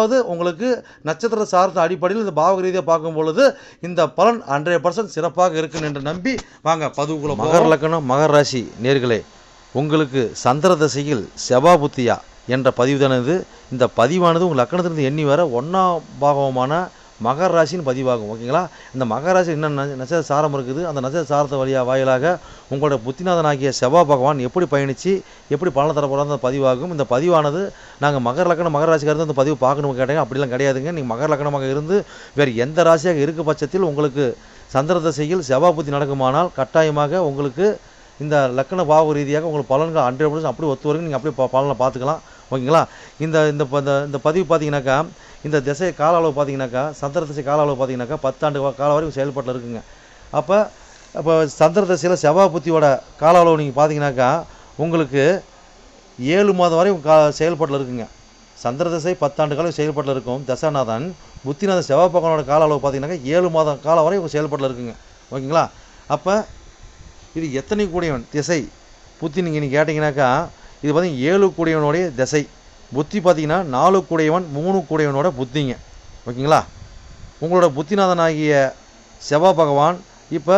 அதாவது உங்களுக்கு நட்சத்திர சார்ந்த அடிப்படையில் இந்த பாவக ரீதியாக பார்க்கும் பொழுது இந்த பலன் ஹண்ட்ரட் பர்சன்ட் சிறப்பாக இருக்கும் என்று நம்பி வாங்க பதுவுக்குள்ள மகர லக்கணம் மகர ராசி நேர்களே உங்களுக்கு சந்திர தசையில் செபா புத்தியா என்ற பதிவு தானது இந்த பதிவானது உங்கள் லக்கணத்திலிருந்து எண்ணி வர ஒன்றாம் பாகமான மகர ராசின்னு பதிவாகும் ஓகேங்களா? இந்த மகர ராசி என்ன நட்சத்திர சாரம் இருக்குது? அந்த நட்சத்திர சாரத்தை வழியாக வாயிலாக உங்களோட புத்திநாதனாகிய செவ்வா பகவான் எப்படி பயணித்து எப்படி பலன் தர போகிறாங்க பதிவாகும். இந்த பதிவானது நாங்கள் மகர லக்கணம் மகர ராசிக்காரர் இந்த பதிவு பார்க்கணும் கேட்டாங்க. அப்படிலாம் கிடையாதுங்க. நீங்கள் மகர லக்கணமாக இருந்து வேறு எந்த ராசியாக இருக்க பட்சத்தில் உங்களுக்கு சந்திர தசையில் செவ்வா புத்தி நடக்குமானால் கட்டாயமாக உங்களுக்கு இந்த லக்கண பாவ ரீதியாக உங்களுக்கு பலன்கள் ஹண்ட்ரட் பர்சன்ட் அப்படி ஒத்து வரைக்கும் நீங்கள் அப்படியே பலனை பார்த்துக்கலாம். ஓகேங்களா? இந்த இந்த ப- இந்த இந்த பதிவு பார்த்தீங்கன்னாக்கா இந்த திசை கால அளவு பார்த்தீங்கன்னாக்கா சந்திர திசை கால அளவு பார்த்தீங்கன்னாக்கா பத்தாண்டு கால வரைக்கும் செயல்பாட்டில் இருக்குங்க. அப்போ அப்போ சந்திர திசையில் செவ்வாய் புத்தியோட கால அளவு நீங்கள் பார்த்தீங்கன்னாக்கா உங்களுக்கு ஏழு மாதம் வரையும் கா செயல்பாட்டில் இருக்குங்க. சந்திர திசை பத்தாண்டு காலம் செயல்பாட்டில் இருக்கும். தசாநாதன் புத்திநாதன் செவ்வாய் பகவானோட கால அளவு பார்த்தீங்கன்னாக்கா ஏழு மாதம் காலம் வரை செயல்பாட்டில் இருக்குங்க. ஓகேங்களா? அப்போ இது எத்தனை கூடியவன்? திசை. புத்தி நீங்கள் நீங்கள் கேட்டிங்கனாக்கா இது பார்த்தீங்கன்னா ஏழு கூடியவனுடைய திசை. புத்தி பார்த்தீங்கன்னா நாலு கூடையவன் மூணு கூடையவனோட புத்திங்க. ஓகேங்களா? உங்களோட புத்திநாதனாகிய செவ்வாய் பகவான் இப்போ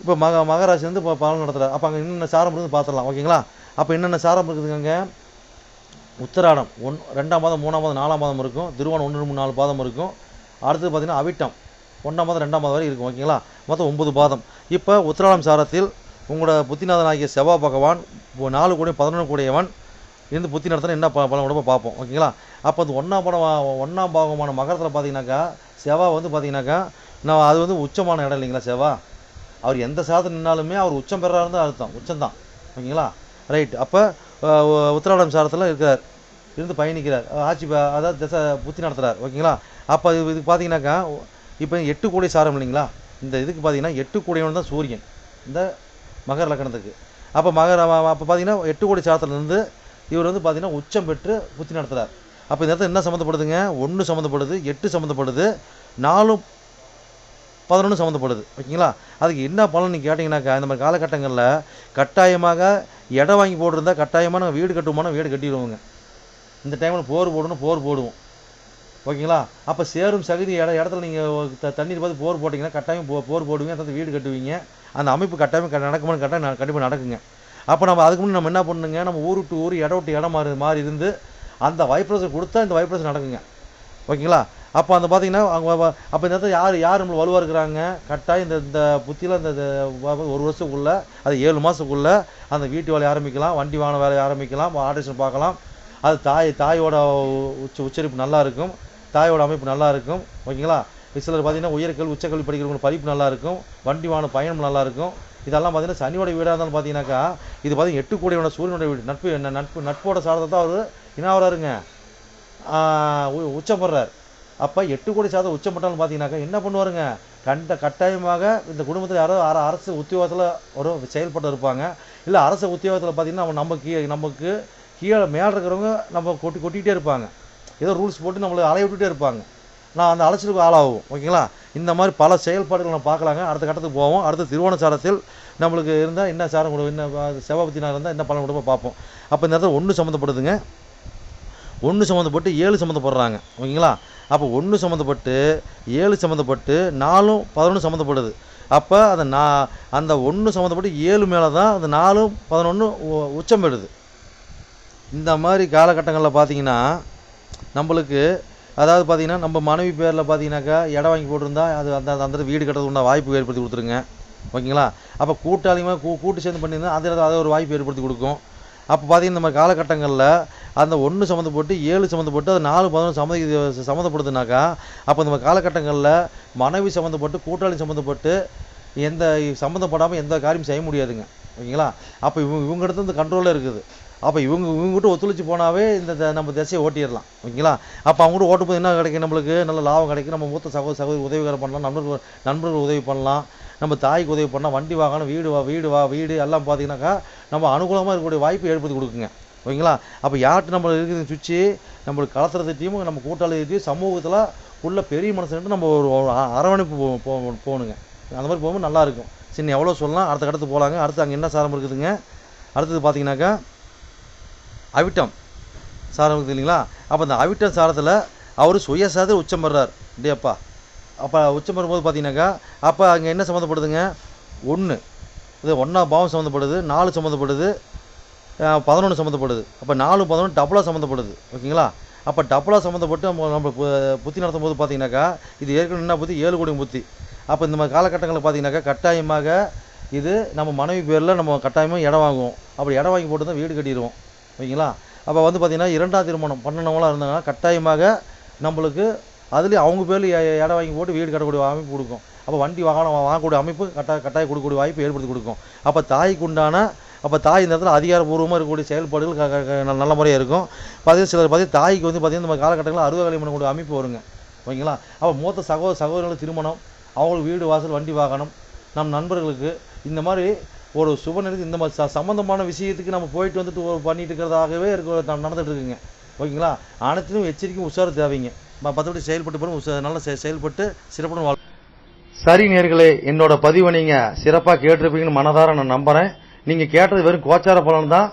இப்போ மக மகராசிலேருந்து இப்போ பலன் நடத்துகிறார் அப்போ அங்கே என்னென்ன சாரம் இருக்குது பார்த்துடலாம் ஓகேங்களா? அப்போ என்னென்ன சாரம் இருக்குதுங்க அங்கே? உத்தராடம். ஒன் ரெண்டாம் மாதம் மூணாம் மாதம் நாலாம் மாதம் இருக்கும். திருவான் ஒன்று மூணு நாலு பாதம் இருக்கும். அடுத்து பார்த்தீங்கன்னா அவிட்டம். ஒன்றாம் மாதம் ரெண்டாம் மாதம் வரை இருக்கும் ஓகேங்களா? மொத்தம் ஒன்பது பாதம். இப்போ உத்திராடம் சாரத்தில் உங்களோட புத்திநாதனாகிய செவ்வாய் பகவான் நாலு கூடிய பதினொன்று கூடியவன் இருந்து புத்தி நடத்தினா என்ன ப- பலன் கூட பார்ப்போம். ஓகேங்களா? அப்போ அது ஒன்றாம் படம் ஒன்றாம் பாகமான மகரத்தில் பார்த்தீங்கன்னாக்கா செவ்வா வந்து பார்த்தீங்கன்னாக்கா நான் அது வந்து உச்சமான இடம் இல்லைங்களா செவ்வா? அவர் எந்த சாதத்தில் நின்னாலுமே அவர் உச்சம் பெறாரு தான் அர்த்தம். உச்சம்தான். ஓகேங்களா? ரைட். அப்போ உத்திராடம் சாரத்தில் இருக்கிறார். இருந்து பயணிக்கிறார். ஆட்சி அதாவது திசை புத்தி நடத்துகிறார் ஓகேங்களா? அப்போ இது இதுக்கு பார்த்தீங்கன்னாக்கா இப்போ எட்டு கோடி சாரம் இல்லைங்களா? இந்த இதுக்கு பார்த்தீங்கன்னா எட்டு கோடியவன் தான் சூரியன். இந்த மகர லக்கணத்துக்கு. அப்போ மகர அப்போ பார்த்தீங்கன்னா எட்டு கோடி சாரத்துலேருந்து இவர் வந்து பார்த்தீங்கன்னா உச்சம் பெற்று புத்தி நடத்துகிறார் அப்போ இந்த இடத்துல என்ன சம்மந்தப்படுதுங்க ஒன்று சம்மந்தப்படுது எட்டு சம்மந்தப்படுது நாலும் பதினொன்று சம்மந்தப்படுது ஓகேங்களா? அதுக்கு என்ன பலன் நீங்கள் கேட்டிங்கனாக்கா இந்த மாதிரி காலகட்டங்களில் கட்டாயமாக இடம் வாங்கி போட்டிருந்தா கட்டாயமாக நாங்கள் வீடு கட்டுவோம்னா வீடு கட்டிடுவோங்க. இந்த டைமில் போர் போடணும் போர் போடுவோம். ஓகேங்களா? அப்போ சேரும் சகுதி இட இடத்துல நீங்கள் த தண்ணீர் பார்த்து போர் போட்டிங்கன்னா கட்டாயம் போ போர் போடுவீங்க அதாவது வீடு கட்டுவீங்க. அந்த அமைப்பு கட்டாயம் க- நடக்குமான்னு கட்டாயம் கண்டிப்பாக நடக்குங்க. அப்போ நம்ம அதுக்கு முன்னே நம்ம என்ன பண்ணுங்க நம்ம ஊர் விட்டு ஊர் இடம் விட்டு இடம் மாறி மாறி இருந்து அந்த வைப்ரேஷன் கொடுத்தா இந்த வைப்ரேஷன் நடக்குங்க. ஓகேங்களா? அப்போ அந்த பார்த்தீங்கன்னா அவங்க அப்போ இந்த இடத்துல யார் யார் நம்மளை வலுவாக இருக்கிறாங்க? கட்டாயம் இந்த இந்த புத்தியில் இந்த ஒரு வருஷத்துக்குள்ளே அது ஏழு மாதத்துக்குள்ளே அந்த வீட்டு வேலையை ஆரம்பிக்கலாம் வண்டி வாகன வேலையை ஆரம்பிக்கலாம் ஆடிஷன் பார்க்கலாம். அது தாய் தாயோட உச்ச உச்சரிப்பு நல்லா இருக்கும். தாயோட அமைப்பு நல்லா இருக்கும் ஓகேங்களா? சிலர் பார்த்தீங்கன்னா உயர்கல்வி உச்சக்கல்வி படிக்கிறவங்க படிப்பு நல்லா இருக்கும் வண்டி வாகன பயணம் நல்லா இருக்கும் இதெல்லாம் பார்த்தீங்கன்னா சனியோட வீடாக இருந்தாலும் பார்த்தீங்கன்னாக்கா இது பார்த்தீங்கன்னா எட்டு கோடியோட சூரியனோட வீடு. நட்பு என்ன நட்பு நட்போட சாதத்தை தான் அவர் இனாவராருங்க உச்சப்படுறார் உ- உச்சம் அப்போ எட்டு கோடி சாதம் உச்சம் பார்த்தீங்கன்னாக்கா என்ன பண்ணுவாருங்க? கண்ட கட்டாயமாக இந்த குடும்பத்தில் யாரோ அர- அரசு உத்தியோகத்தில் ஒரு செயல்பட்டு இருப்பாங்க. இல்லை அரசு உத்தியோகத்தில் பார்த்தீங்கன்னா நம்ம நம்ம கீ நமக்கு கீழே மேலே இருக்கிறவங்க நம்ம கொட்டி கொட்டிகிட்டே இருப்பாங்க. ஏதோ ரூல்ஸ் போட்டு நம்மளை அலைய விட்டுட்டே இருப்பாங்க. நான் அந்த அலைச்சலுக்கு ஆளாகும். ஓகேங்களா? இந்த மாதிரி பல செயல்பாடுகள் நம்ம பார்க்கலாங்க. அடுத்த கட்டத்துக்கு போவோம். அடுத்த திருவோண சாரத்தில் நம்மளுக்கு இருந்தால் என்ன சாரம் கொடுக்கும் என்ன செவபத்தினா இருந்தால் என்ன பலன் கொடுப்போம் பார்ப்போம். அப்போ இந்த இடத்துல ஒன்று சம்மந்தப்படுதுங்க. ஒன்று சம்மந்தப்பட்டு ஏழு சம்மந்தப்படுறாங்க. ஓகேங்களா? அப்போ ஒன்று சம்மந்தப்பட்டு ஏழு சம்மந்தப்பட்டு நாலும் பதினொன்று சம்மந்தப்படுது. அப்போ அந்த நா அந்த ஒன்று சம்மந்தப்பட்டு ஏழு மேலே தான் அந்த நாலும் பதினொன்று உச்சம் பெறுது. இந்த மாதிரி காலகட்டங்களில் பார்த்தீங்கன்னா நம்மளுக்கு அதாவது பார்த்தீங்கன்னா நம்ம மனைவி பேரில் பார்த்தீங்கன்னாக்கா இடம் வாங்கி போட்டிருந்தா அது அந்த அந்த வீடு கட்டுறது உண்டான வாய்ப்பு ஏற்படுத்தி கொடுத்துருங்க. ஓகேங்களா? அப்போ கூட்டாளிமா கூ கூட்டு சேர்ந்து பண்ணியிருந்தா அந்த அதை ஒரு வாய்ப்பு ஏற்படுத்தி கொடுக்கும். அப்போ பார்த்தீங்கன்னா இந்த மாதிரி காலகட்டங்களில் அந்த ஒன்று சம்மந்தப்பட்டு ஏழு சம்மந்தப்பட்டு அது நாலு பதினொன்று சம்மதி சம்மந்தப்படுதுனாக்கா அப்போ நம்ம காலகட்டங்களில் மனைவி சம்மந்தப்பட்டு கூட்டாளி சம்மந்தப்பட்டு எந்த சம்மந்தப்படாமல் எந்த காரியம் செய்ய முடியாதுங்க. ஓகேங்களா? அப்போ இவங்க இவங்க இடத்துல இந்த கண்ட்ரோலில் இருக்குது. அப்போ இவங்க இவங்ககிட்ட ஒத்துழைச்சு போனாவே இந்த த- நம்ம திசையை ஓட்டிடலாம். ஓகேங்களா? அப்போ அவங்ககிட்ட ஓட்டும் போது என்ன கிடைக்கும் நம்மளுக்கு? நல்ல லாபம் கிடைக்கும். நம்ம மூத்த சகோதர சகோதரி உதவிகரம் பண்ணலாம். நண்பர்கள் நண்பர்கள் உதவி பண்ணலாம். நம்ம தாய்க்கு உதவி பண்ணலாம் வண்டி வாகனம் வீடு வா வீடு வா வீடு எல்லாம் பார்த்தீங்கன்னாக்கா நம்ம அனுகூலமாக இருக்கக்கூடிய வாய்ப்பு ஏற்படுத்தி கொடுக்குங்க. ஓகேங்களா? அப்போ யார்கிட்ட நம்ம இருக்குது சுவிட்சு நம்மளுக்கு கலத்துறதுட்டையும் நம்ம கூட்டாளிகிட்டையும் சமூகத்தில் உள்ள பெரிய மனசுன்ட்டு நம்ம ஒரு அரவணைப்பு போ- போகணுங்க. அந்த மாதிரி போகும்போது நல்லா இருக்கும். சரி எவ்வளோ சொல்லலாம்? அடுத்த கடத்து போகலாங்க அடுத்து அங்கே என்ன சாரம் இருக்குதுங்க? அடுத்தது பார்த்தீங்கன்னாக்கா அவிட்டம். சாரம் இருக்குது இல்லைங்களா அப்போ அந்த அவிட்டம் சாரத்தில் அவர் சுயசாதி உச்சம் பெறார் இல்லையாப்பா அப்போ உச்சம் பெறும்போது பார்த்தீங்கன்னாக்கா அப்போ அங்கே என்ன சம்மந்தப்படுதுங்க? ஒன்று இது ஒன்றா பாவம் சம்மந்தப்படுது நாலு சம்மந்தப்படுது பதினொன்று சம்மந்தப்படுது. அப்போ நாலு பதினொன்று டபுளாக சம்மந்தப்படுது. ஓகேங்களா? அப்போ டபுளாக சம்மந்தப்பட்டு நம்ம நம்ம பு- புத்தி நடத்தும் போது பார்த்தீங்கன்னாக்கா இது ஏற்கனவே என்ன புத்தி? ஏழு கோடி புத்தி. அப்போ இந்த மாதிரி காலகட்டங்களில் பார்த்தீங்கன்னாக்கா கட்டாயமாக இது நம்ம மனைவி பேரில் நம்ம கட்டாயமாக இடம் வாங்குவோம். அப்படி இடம் வாங்கி போட்டு தான் வீடு கட்டிடுவோம். ஓகேங்களா? அப்போ வந்து பார்த்தீங்கன்னா இரண்டாம் திருமணம் பண்ணனவங்களாம் இருந்தாங்கன்னா கட்டாயமாக நம்மளுக்கு அதுலேயும் அவங்க பேரில் இடம் வாங்கி போட்டு வீடு கட்டக்கூடிய அமைப்பு கொடுக்கும். அப்போ வண்டி வாகனம் வாங்கக்கூடிய அமைப்பு கட்டாய கட்டாயம் கொடுக்கக்கூடிய வாய்ப்பு ஏற்படுத்தி கொடுக்கும். அப்போ தாய்க்கு உண்டான அப்போ தாய் இந்த இடத்துல அதிகாரப்பூர்வமாக இருக்கக்கூடிய செயல்பாடுகள் நல்ல முறையாக இருக்கும். பார்த்தீங்கன்னா சிலர் பார்த்தீங்கன்னா தாய்க்கு வந்து பார்த்திங்கன்னா நம்ம காலகட்டங்களில் அறுவை கல்யாணம் பண்ணக்கூடிய அமைப்பு வருங்க. ஓகேங்களா? அப்போ மூத்த சகோதர சகோதரர்களுக்கு திருமணம் அவங்களுக்கு வீடு வாசல் வண்டி வாகனம் நம் நண்பர்களுக்கு இந்த மாதிரி ஒரு சுப இந்த மாதிரி ச- விஷயத்துக்கு நம்ம போயிட்டு வந்துட்டு பண்ணிட்டு இருக்கிறதாகவே இருக்க. நடந்துகிட்டு நடந்துட்டு இருக்குங்க ஓகேங்களா? அனைத்திலும் எச்சரிக்கை உஷார் தேவைங்க. ம- மற்றபடி செயல்பட்டு போய் நல்லா செயல்பட்டு சிறப்புடன் வாழ் சரி நேர்களே என்னோட பதிவை நீங்க சிறப்பாக கேட்டிருப்பீங்கன்னு மனதார நான் நம்புறேன். நீங்க கேட்டது வெறும் கோச்சார பலன் தான்.